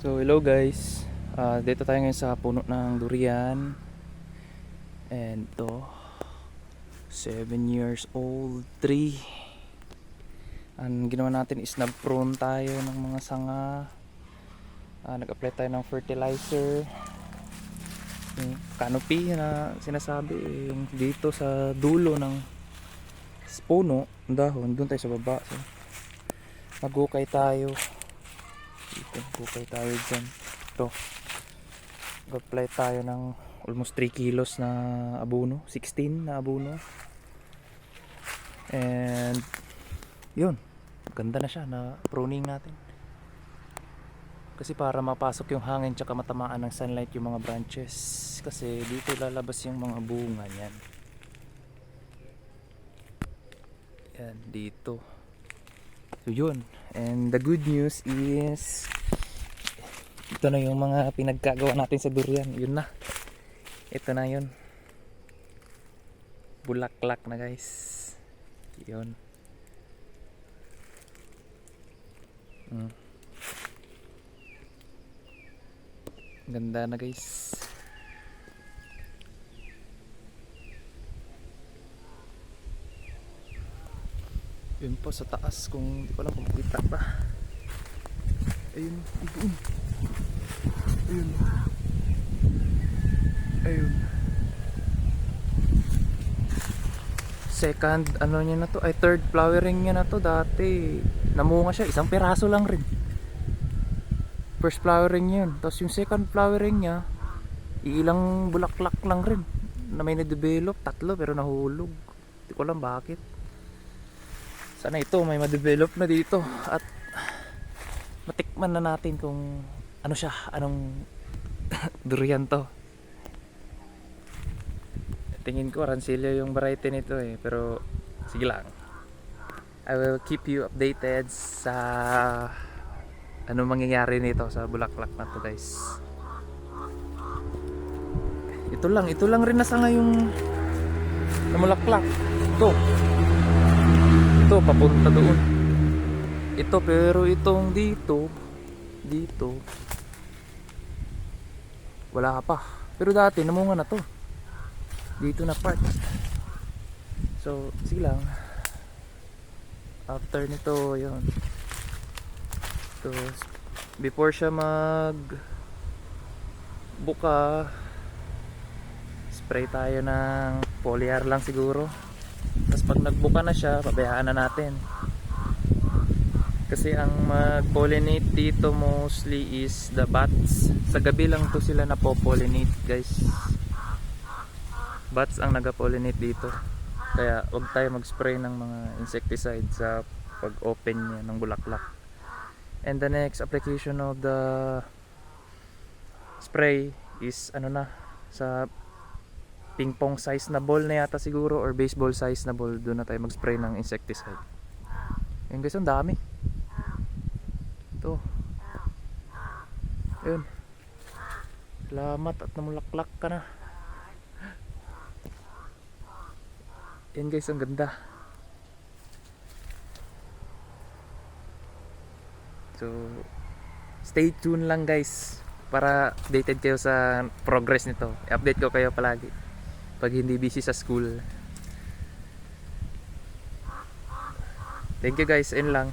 So hello guys, Ah, dito tayo ngayon sa puno ng durian. And to 7 years old tree Ang ginawa natin is nag-prune tayo ng mga sanga. Ah, Nag-apply tayo ng fertilizer. Yung canopy na sinasabi Yung dito sa dulo ng puno, dahon, doon tayo sa baba. So, Magukay tayo dito, bukay tayo dyan. Ito. Mag-apply tayo ng almost 3 kilos na abono. 16 na abono. And, yun. Ganda na siya na pruning natin. Kasi para mapasok yung hangin tsaka matamaan ng sunlight yung mga branches. Kasi dito lalabas yung mga bunga niyan. Yan, dito. So yun. And the good news is ito na yung mga pinagkagawa natin sa durian. Yun na. Ito na yun. Bulaklak na guys. Yun. Mm. Ganda na guys. Yun po sa taas kung hindi ko lang kung makita. Ayun, doon. Ayun. Ayun. Second, ano niya na to? Ay, third flowering niya na to dati. Namunga siya, isang piraso lang rin. First flowering yun. Tapos yung second flowering niya, ilang bulaklak lang rin. Na may na-develop, tatlo pero nahulog. Hindi ko alam bakit sana ito may ma-develop na dito at matikman na natin kung ano siya, anong durian to. Tingin ko Rancilio yung variety nito eh, pero sige lang. I will keep you updated sa ano mangyayari nito sa bulaklak na to guys. Ito lang, ito lang rin nasa ngayong namulaklak. Ito ito papunta doon. Ito pero itong dito dito wala pa. Pero dati namunga na to. Dito na part. So sige lang. After nito yun. So before siya mag buka spray tayo ng foliar lang siguro tapos pag nagbuka na siya, pabayaan na natin. Kasi ang mag-pollinate dito mostly is the bats. Sa gabi lang to sila na-pollinate guys. Bats ang nag-pollinate dito. Kaya wag tayo mag-spray ng mga insecticide sa pag-open niya ng bulaklak. And the next application of the spray is ano na sa ping pong size na ball na yata siguro or baseball size na ball doon na tayo mag-spray ng insecticide. Yun guys ang dami. Ito. Yun salamat at namulaklak ka na. Yan guys ang ganda. So stay tuned lang guys para updated kayo sa progress nito. I-update ko kayo palagi pag hindi busy sa school. Thank you guys, in lang.